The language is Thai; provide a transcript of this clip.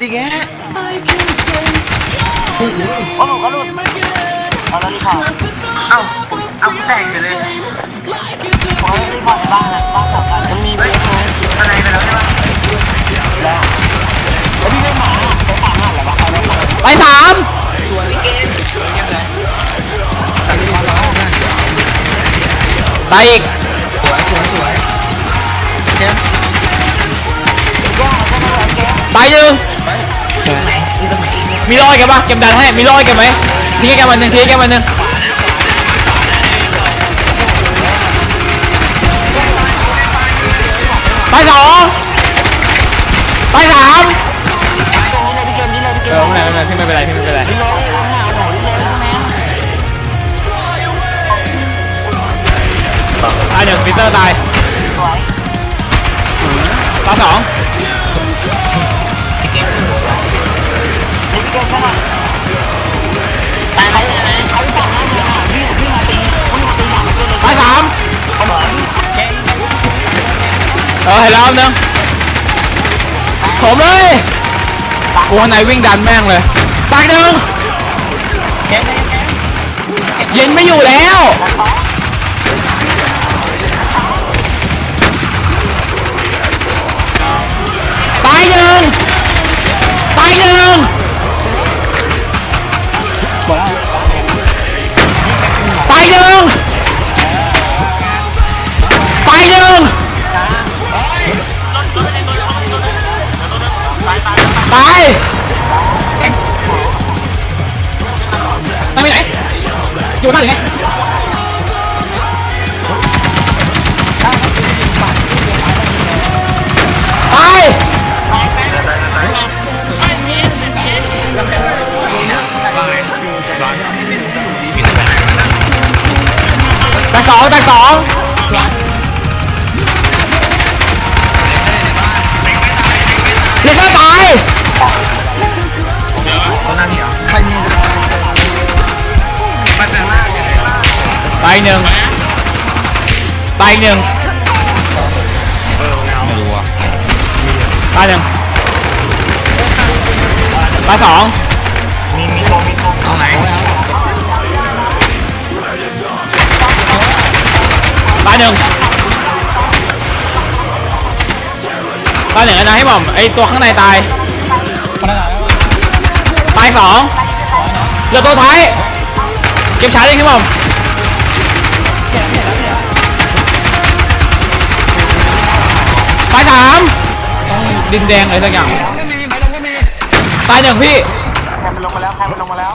อีกแกโอ้ผมก็หลุดเอาแล้วรีพอร์ตเอ้าเอาแตกเฉยเลยผมก็รีพอร์ตในบ้านนะบ้านสองกันมันมีเวเฮ้ยฟเลยอะไรไปแล้วใช่ปะแล้วแล้วพี่ได้หมาใช้หมาหมาอะไรวะใครได้หมาไปสามสวยพี่เกมสวยเกมเลยตายอีกสวยสวยสวยเกมย่าก็ไม่ไหวแกตายหนึ่ง มีร้อยกันปะเกมดันให้ มีร้อยกันไหมทิ้งแกมันหนึ่งทิ้งแกมันหนึ่งไปสองไปสามเออไม่เป็นไรไม่เป็นไรพี่ไม่เป็นไรพี่ไม่เป็นไรนี่เลยล้างหน้าหน่อยนี่เลยแม่ตายหนึ่งปีเตอร์ตายสวยตาสอง ไหมเขาสั่งให้เลยอะพี่พี่มาตีพี่มาตีหลังเลยตายสามเขาบออเห็นแล้วหนึ่งผมเลยกูข้างในวิ่งดันแม่งเลยตายหนึ่งเย็นไม่อยู่แล้ว ตายตายไปไหนอยู่บ้านหรือไงตายแตกสองแตกสอง ตายหนึ่งตายหนึ่งตายหนึ่งตายสองมีมีโมมีโมเอาไหนตายหนึ่งตายหนึ่งนะให้ผมไอตัวข้างในตายตายสองเหลือตัวท้ายเก็บชาร์จได้พี่ผม ดินแดงอะไรสักอย่างก็มีไปลงก็มีตายหนึ่งพี่ ใครมันลงมาแล้วใครมันลงมาแล้ว